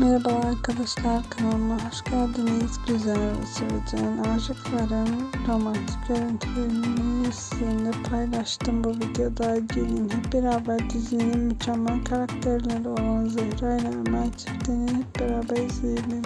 Merhaba arkadaşlar kanalıma hoş geldiniz. Güzel ve sevecen aşıkların romantik görüntülerini sizinle paylaştım bu videoda. Gelin hep beraber dizinin mükemmel karakterleri olan Zehra ile Ömer çiftini hep beraber izleyelim.